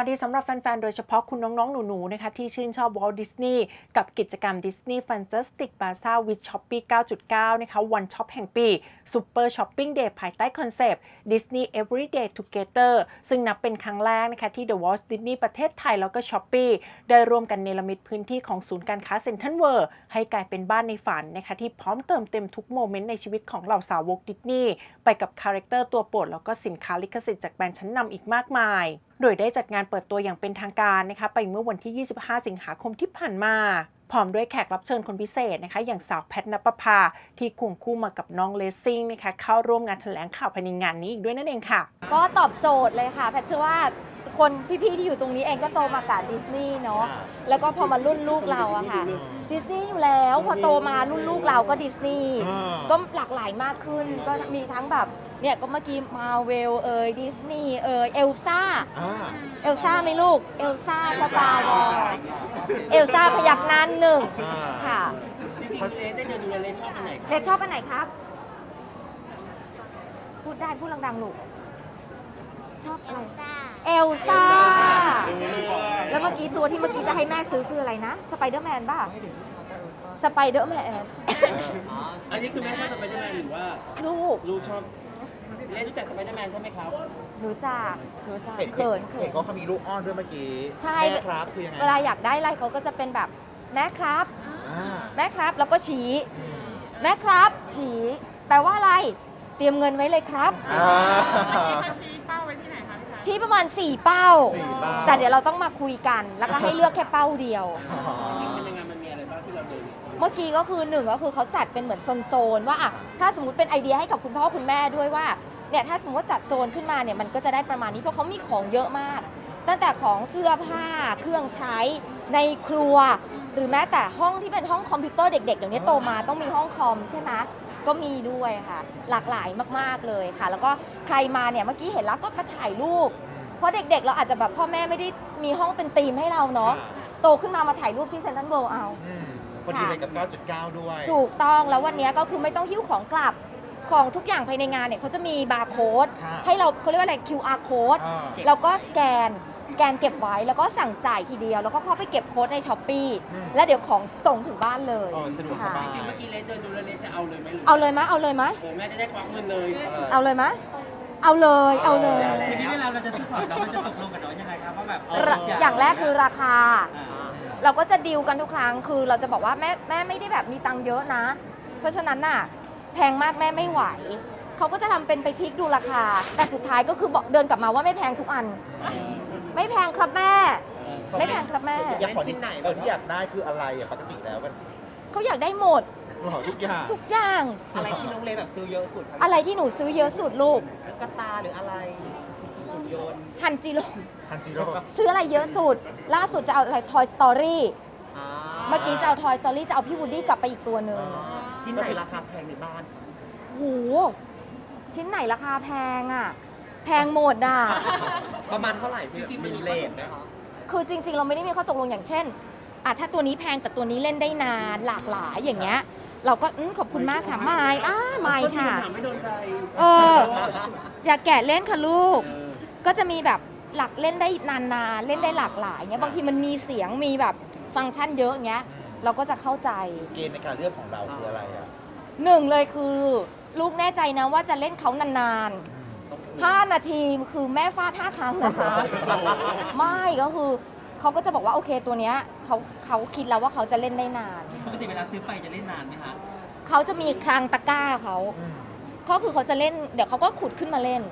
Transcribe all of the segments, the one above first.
าวดีสำหรับแฟน ๆ โดยเฉพาะคุณน้อง ๆ หนู ๆ นะคะที่ชื่นชอบวอลดิสนีย์กับกิจกรรม Disney Fantastic Plaza with Shopee 9.9 นะคะวันช็อปแห่งปี Super Shopping Day ภายใต้คอนเซปต์ Disney Everyday Together ซึ่งนับเป็นครั้งแรกนะคะที่ The Walt Disney ประเทศไทยแล้วก็ Shopee ได้ร่วมกันเนรมิตพื้นที่ของศูนย์การค้าเซ็นทรัลเวิร์ให้กลายเป็นบ้านในฝันนะคะที่พร้อมเติมเต็มทุกโมเมนต์ในชีวิตของเหล่าสาวกดิสนีย์ไปกับคาแรคเตอร์ตัวโปรดแล้วก็สินค้าลิขสิทธิ์จากแบรนด์ชั้นนำอีกมากมาย โดยได้จัดงานเปิดตัวอย่างเป็นทางการนะคะไปเมื่อวันที่ 25 สิงหาคมที่ผ่านมาพร้อมด้วยแขกรับเชิญคนพิเศษนะคะอย่างสาวแพทนปภาที่ควงคู่มากับน้องเลสซิ่งนะคะเข้าร่วมงานแถลงข่าวภายในงานนี้อีกด้วยนั่นเองค่ะ ก็ตอบโจทย์เลยค่ะ แพทย์เชื่อว่า คนพี่ๆที่อยู่ตรงนี้เองก็โตมากับดิสนีย์เนาะแล้วก็พอมารุ่นลูกเราอะค่ะดิสนีย์อยู่แล้วพอโตมารุ่นลูกเราก็ดิสนีย์อ่าก็หลากหลายมากขึ้นก็มีทั้งแบบเนี่ยก็เมื่อกี้มาเวลเอยดิสนีย์เอยเอลซ่าอ่าเอลซ่าไหมลูกเอลซ่าสตาร์วอลเอลซ่าพยักหนั้นหนึ่งอ่าค่ะจริงๆเลสได้เดินดูเลสชอบอันไหนครับเลดชอบอันไหนครับ พูดได้พูดดังๆลูกชอบอะไร เอลซ่า แล้วเมื่อกี้ตัวที่เมื่อกี้จะให้แม่ซื้อคืออะไรนะ สไปเดอร์แมนป่ะ สไปเดอร์แมน อันนี้คือแม่ชอบสไปเดอร์แมนหรือว่าลูกลูกชอบเลสรู้จักสไปเดอร์แมนใช่ไหมครับ รู้จักรู้จักเห็นเขินเขิเห็นนเขาเขามีลูกอ้อนด้วยเมื่อกี้ใช่ แม่ครับคือยังไงเวลาอยากได้อะไรเขาก็จะเป็นแบบแม่ครับ อ่าแม่ครับ แล้วก็ชี้ แม่ครับ ชี้ แปลว่าอะไร เตรียมเงินไว้เลยครับ อ่า ชี้ประมาณ 4 เป้า สี่เป้า แต่เดี๋ยวเราต้องมาคุยกัน แล้วก็ให้เลือกแค่เป้าเดียวอ๋อจริงๆเป็นยังไงมันมีอะไรบ้างที่เราเดินเมื่อกี้ก็คือหนึ่งก็คือเขาจัดเป็นเหมือนโซนๆว่าอะถ้าสมมติเป็นไอเดียให้กับคุณพ่อคุณแม่ด้วยว่าเนี่ยถ้าสมมติว่าจัดโซนขึ้นมาเนี่ยมันก็จะได้ประมาณนี้เพราะเขามีของเยอะมาก ตั้งแต่ของเสื้อผ้าเครื่องใช้ในครัว หรือแม้แต่ห้องที่เป็นห้องคอมพิวเตอร์เด็กๆเดี๋ยวนี้โตมาต้องมีห้องคอมใช่ไหม ก็มีด้วยค่ะ หลากหลายมากๆเลยค่ะ แล้วก็ใครมาเนี่ยเมื่อกี้เห็นแล้วก็มาถ่ายรูป เพราะเด็กๆ เราอาจจะแบบพ่อแม่ไม่ได้มีห้องเป็นธีมให้เราเนาะโตขึ้นมามาถ่ายรูปที่เซนทรัลเวิลด์เอา อืมพอดีเลยกับ 9.9 ด้วย ถูกต้องแล้ววันนี้ก็คือไม่ต้องหิ้วของกลับของทุกอย่างภายในงานเนี่ยเขาจะมีบาร์โค้ดค่ะให้เราเขาเรียกว่าอะไร QR code อ่า แล้วก็สแกนส แกนเก็บไว้แล้วก็สั่งจ่ายทีเดียว แล้วก็เข้าไปเก็บโค้ดในช้อปปีอืมแล้วเดี๋ยวของส่งถึงบ้านเลยเออสะดวกสบาย จริงๆเมื่อกี้เลสเดินดูแล้วเลสจะเอาเลยไหมหรือเอาเลยมะเอาเลยมะเออแม่จะได้ควักเงินเลยเอาเลยมะเอาเลยเอาเลย ทีนี้เวลาเราจะซื้อของเรามันจะตกลงกับน้องยังไงครับว่าแบบระอย่างแรกคือราคา อ่าเราก็จะดีลกันทุกครั้ง คือเราจะบอกว่าแม่แม่ไม่ได้แบบมีตังค์เยอะนะ เพราะฉะนั้นน่ะแพงมากแม่ไม่ไหว เขาก็จะทำเป็นไปพลิกดูราคา แต่สุดท้ายก็คือบอกเดินกลับมาว่าไม่แพงทุกอัน ไม่แพงครับแม่ ไม่แพงครับแม่ อยากขอที่ไหนเออที่อยากได้คืออะไรอะปกติแล้วมันเขาอยากได้หมด หล่อทุกอย่างทุกอย่าง อะไรที่น้องเลแบบซื้อเยอะสุดครับอะไรที่หนูซื้อเยอะสุดลูกกระตาหรืออะไรหุ่นยนต์ฮันจิโร่ฮันจิโร่ซื้ออะไรเยอะสุด ล่าสุดจะเอาอะไร Toy Story อ่าเมื่อกี้จะเอา Toy Story จะเอาพี่วูดดี้กลับไปอีกตัวหนึ่งชิ้นไหนราคาแพงในบ้าน โหชิ้นไหนราคาแพงอะ แพงหมดอะ ประมาณเท่าไหร่พี่จริงๆมีเลทไหมคะคือจริง ๆ เราไม่ได้มีข้อตกลงอย่างเช่นอะถ้าตัวนี้แพงแต่ตัวนี้เล่นได้นานหลากหลายอย่างเงี้ย เราก็อืมขอบคุณมากค่ะไม่อ้าไม่ค่ะ ถามไม่โดนใจเออ อย่าแกะเล่นค่ะลูก ก็จะมีแบบหลักเล่นได้นานๆ เล่นได้หลากหลายเงี้ยบางทีมันมีเสียงมีแบบฟังก์ชันเยอะเงี้ย เราก็จะเข้าใจ เกณฑ์ในการเลือกของเราคืออะไรอะ หนึ่งเลยคือ ลูกแน่ใจนะว่าจะเล่นเขานานๆ 5 นาทีคือแม่ฟาดห้าครั้งนะคะ ไม่ก็คือเขาก็จะบอกว่าโอเคตัวเนี้ยเขาเขาคิดแล้วว่าเขาจะเล่นได้นาน ปกติเวลาซื้อไปจะเล่นนานไหมคะเขาจะมีคลังตะกร้าเขาอืมก็คือเขาจะเล่น เดี๋ยวเขาก็ขุดขึ้นมาเล่น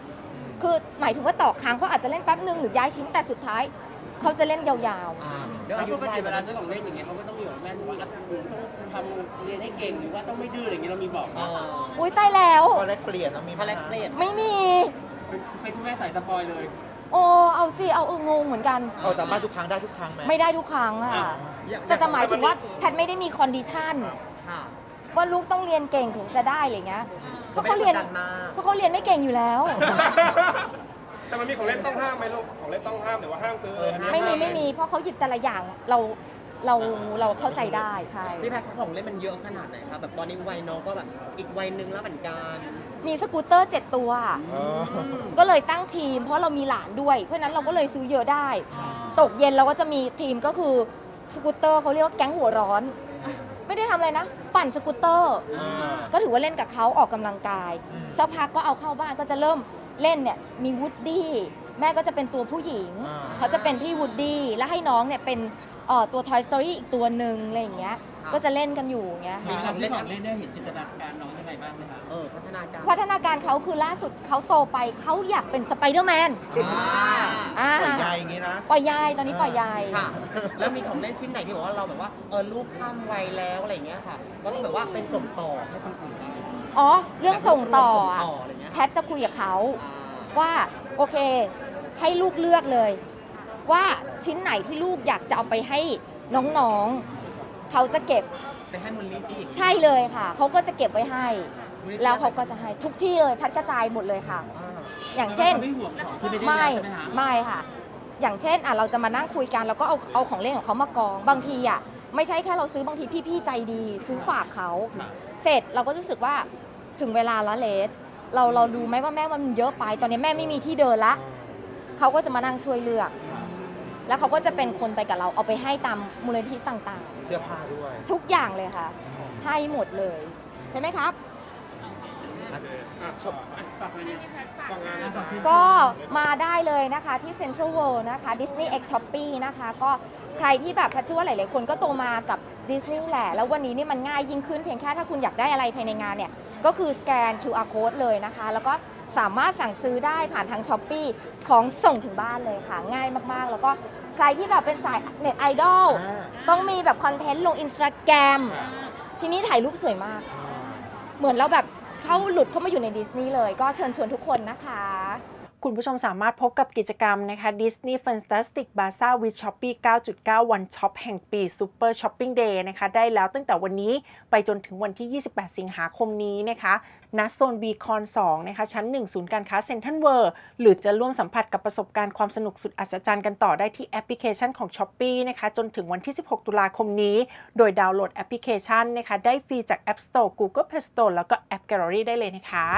คือหมายถึงว่าต่อครั้งเขาอาจจะเล่นแป๊บนึงหรือย้ายชิ้นแต่สุดท้าย เขาจะเล่นยาวอ่าแล้วปกติเวลาซื้อของเล่นอย่างเงี้ยเขาก็ต้องมีแบบแม่บอกว่าอะหนูต้องทำเรียนให้เก่งหรือว่าต้องไม่ดื้ออะไรอย่างเงี้ยเรามีบอกเอว่าอๆอุ้ยตายแล้ว พอแลกเปลี่ยนต้องมีพาเลตเลทไม่มี ให้คุณแม่ใส่สปอยเลยโอ้เอาสิเอาเอองงเหมือนกัน เอาจากบ้านทุกครั้งได้ทุกครั้งไหม ไม่ได้ทุกครั้งค่ะ แต่จะหมายถึงว่าแพทย์ไม่ได้มีคอนดิชันค่ะว่าลูกต้องเรียนเก่งถึงจะได้อะไรเงี้ยเพราะเขาเรียนไม่ได้กดดันมากเพราะเขาเรียนไม่เก่งอยู่แล้ว แต่มันมีของเล่นต้องห้ามไหมลูกของเล่นต้องห้ามหรือว่าห้ามซื้อเลยอันนี้ไม่มีห้าไม่มีเพราะเขาหยิบแต่ละอย่างเรา เราเราเข้าใจได้ใช่ พี่แพทของเล่นมันเยอะขนาดไหนครับแบบตอนนี้วัยน้องก็แบบอีกวัยหนึงแล้วเหมือนกันมีสกูตเตอร์ 7 ตัวเออก็เลยตั้งทีม เพราะเรามีหลานด้วย เพราะฉะนั้นเราก็เลยซื้อเยอะได้ ตกเย็นเราก็จะมีทีมก็คือสกูตเตอร์เขาเรียกว่าแก๊งหัวร้อน ไม่ได้ทำอะไรนะ ปั่นสกูตเตอร์อ่าก็ถือว่าเล่นกับเขาออกกำลังกายอืมสักพักก็เอาเข้าบ้านก็จะเริ่มเล่นเนี่ยมีวูดดี้แม่ก็จะเป็นตัวผู้หญิงอ่าเขาจะเป็นพี่วูดดี้แล้วให้น้องเนี่ยเป็น เอ่อตัว Toy Story อีกตัวหนึ่งอะไรอย่างเงี้ย ก็จะเล่นกันอยู่อย่างเงี้ยมีค่ะการเล่นเล่นได้เห็นจินตนาการน้องยังไงบ้างไหมคะเออพัฒนาการพัฒนาการเขาคือล่าสุดเขาโตไปเขาอยากเป็นสไปเดอร์แมนอ่าอ่าปล่อยยายอย่างงี้นะ ปล่อยยายตอนนี้ปล่อยยายค่ะ แล้วมีของเล่นชิ้นไหนที่บอกว่าเราแบบว่าเออลูกข้ามวัยแล้วอะไรอย่างเงี้ยค่ะ ก็ต้องแบบว่าเป็นส่งต่อให้คนอื่นอ๋อ เรื่องส่งต่อส่งอะต่ออะไรเงี้ยแพทจะคุยกับเขาอ่าว่าโอเค ให้ลูกเลือกเลย ว่าชิ้นไหนที่ลูกอยากจะเอาไปให้น้องๆ เขาจะเก็บไปให้มูลนิธิใช่เลยค่ะ เขาก็จะเก็บไว้ให้ แล้วเขาก็จะให้ทุกที่เลยแพัดกระจายหมดเลยค่ะอ่าอย่างเช่น ไม่ห่วงของที่ไม่ได้ไม่เรียนใช่ไหมคะไม่ค่ะ อย่างเช่นอะเราจะมานั่งคุยกัน แล้วก็เอาเอาของเล่นของเขามากอง บางทีอะไม่ใช่แค่เราซื้อบางทีพี่ๆใจดี ซื้อฝากเขาครับเสร็จเราก็รู้สึกว่าถึงเวลาแล้วเลสเราเราดูไหมว่าแม่มันเยอะไป ตอนนี้แม่ไม่มีที่เดินละเขาก็จะมานั่งช่วยเลือก แล้วเขาก็จะเป็นคนไปกับเราเอาไปให้ตามมูลนิธิต่างเสื้อผ้าด้วย ๆ ทุกอย่างเลยค่ะ ให้หมดเลย ใช่ไหมครับก็มาได้เลยนะคะที่ Central World นะคะ Disney X Shopee นะคะ ก็ใครที่แบบพัชเชื่อว่าหลาย ๆ คนก็โตมากับดิสนีย์แหละ แล้ววันนี้นี่มันง่ายยิ่งขึ้นเพียงแค่ถ้าคุณอยากได้อะไรภายในงานเนี่ย ก็คือสแกน QR code เลยนะคะ แล้วก็สามารถสั่งซื้อได้ผ่านทาง s h อ p e e ของส่งถึงบ้านเลยค่ะ ง่ายมาก ๆ แล้วก็ ใครที่แบบเป็นสายเน็ตไอดอลอ่า ต้องมีแบบคอนเทนต์ลงอินสตาแกรมทีนี้ถ่ายรูปสวยมาก เหมือนเราแบบเข้าหลุดเข้ามาอยู่ในดิสนีย์เลย ก็เชิญชวนทุกคนนะคะ คุณผู้ชมสามารถพบกับกิจกรรมนะคะ Disney Fantastic Bazaar with Shopee 9.9 วันช็อปแห่งปี Super Shopping Day นะคะ ได้แล้วตั้งแต่วันนี้ไปจนถึงวันที่ 28 สิงหาคมนี้นะคะณโซน B คอน2นะคะ ชั้น 1 ศูนย์การค้าเซ็นทรัลเวิร์หรือจะร่วมสัมผัสกับประสบการณ์ความสนุกสุดอัศจรรย์กันต่อได้ที่แอปพลิเคชันของ Shopee นะคะ จนถึงวันที่ 16 ตุลาคมนี้ โดยดาวน์โหลดแอปพลิเคชันนะคะ ได้ฟรีจาก App Store Google Play Store แล้วก็ App Gallery ได้เลยนะคะ